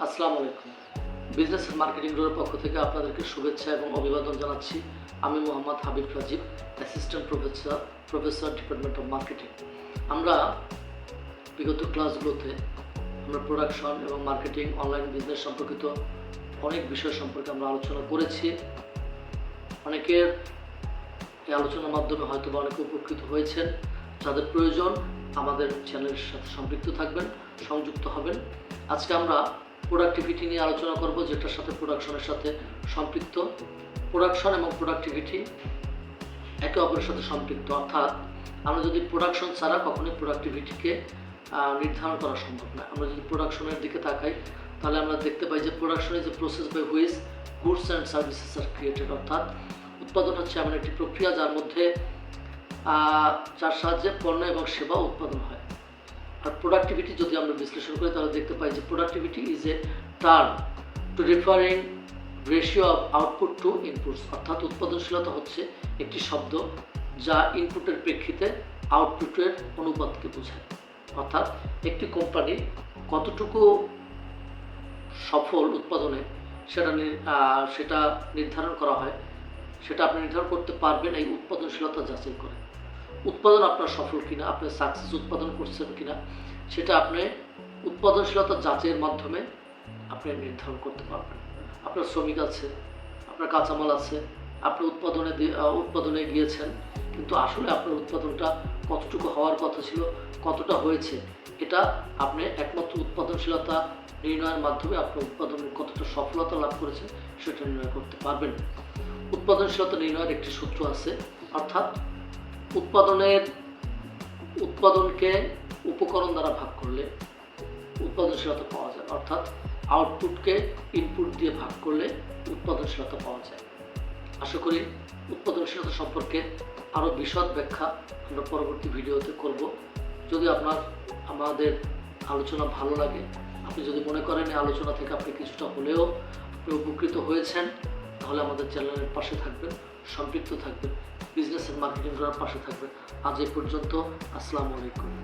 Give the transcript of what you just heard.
আসসালামু আলাইকুম। Business marketing ব্যুরোর পক্ষ থেকে আপনাদেরকে শুভেচ্ছা এবং অভিবাদন জানাচ্ছি। আমি Mohammad Habib Rajib assistant professor professor department of marketing আমরা বিগত ক্লাসগুলোতে আমরা প্রোডাকশন এবং মার্কেটিং অনলাইন বিজনেস সম্পর্কিত অনেক বিষয় সম্পর্কে আমরা আলোচনা করেছি। অনেকের এই আলোচনার মাধ্যমে হয়তো বা অনেকে উপকৃত হয়েছেন। যাদের প্রয়োজন আমাদের চ্যানেলের সাথে সম্পৃক্ত থাকবেন, সংযুক্ত হবেন। আজকে আমরা প্রোডাক্টিভিটি নিয়ে আলোচনা করব, যেটার সাথে প্রোডাকশনের সাথে সম্পৃক্ত। প্রোডাকশন এবং প্রোডাক্টিভিটি একে অপরের সাথে সম্পৃক্ত। অর্থাৎ, আমরা যদি প্রোডাকশন ছাড়া কখনোই প্রোডাক্টিভিটিকে নির্ধারণ করা সম্ভব না। আমরা যদি প্রোডাকশনের দিকে তাকাই, তাহলে আমরা দেখতে পাই যে প্রোডাকশন যে process by which goods and services are created অর্থাৎ, উৎপাদন হচ্ছে এমন একটি প্রক্রিয়া যার মধ্যে যার সাহায্যে পণ্য এবং সেবা উৎপাদন হয়। আর প্রোডাক্টিভিটি যদি আমরা বিশ্লেষণ করি, তাহলে দেখতে পাই যে productivity is a term to referring ratio of output to inputs অর্থাৎ উৎপাদনশীলতা হচ্ছে একটি শব্দ যা ইনপুটের প্রেক্ষিতে আউটপুটের অনুপাতকে বোঝায়। অর্থাৎ একটি কোম্পানি কতটুকু সফল উৎপাদনে সেটা সেটা নির্ধারণ করা হয়, সেটা আপনি নির্ধারণ করতে পারবেন এই উৎপাদনশীলতা যাচাই করে। উৎপাদন আপনার সফল কিনা আপনি সাকসেস উৎপাদন করছেন কিনা, সেটা আপনি উৎপাদনশীলতা যাচাইয়ের মাধ্যমে আপনি নির্ধারণ করতে পারবেন। আপনার শ্রমিক আছে, আপনার কাঁচামাল আছে, আপনি উৎপাদনে উৎপাদনে গিয়েছেন, কিন্তু আসলে আপনার উৎপাদনটা কতটুকু হওয়ার কথা ছিল, কতটা হয়েছে, এটা আপনি একমাত্র উৎপাদনশীলতা নির্ণয়ের মাধ্যমে আপনার উৎপাদনের কতটা সফলতা লাভ করেছেন, সেটা নির্ণয় করতে পারবেন। উৎপাদনশীলতা নির্ণয়ের একটি সূত্র আছে, অর্থাৎ উৎপাদনের উৎপাদনকে উপকরণ দ্বারা ভাগ করলে উৎপাদনশীলতা পাওয়া যায়, অর্থাৎ আউটপুটকে ইনপুট দিয়ে ভাগ করলে উৎপাদনশীলতা পাওয়া যায়। আশা করি উৎপাদনশীলতা সম্পর্কে আরও বিশদ ব্যাখ্যা আমরা পরবর্তী ভিডিওতে করব। যদি আপনার, আমাদের আলোচনা ভালো লাগে, আপনি যদি মনে করেন এই আলোচনা থেকে আপনি কিছুটা হলেও আপনি উপকৃত হয়েছেন, তাহলে আমাদের চ্যানেলের পাশে থাকবেন, সম্পৃক্ত থাকবেন। মার্কেটিং করার পাশে থাকবেন আজ এ পর্যন্ত আসসালামু আলাইকুম।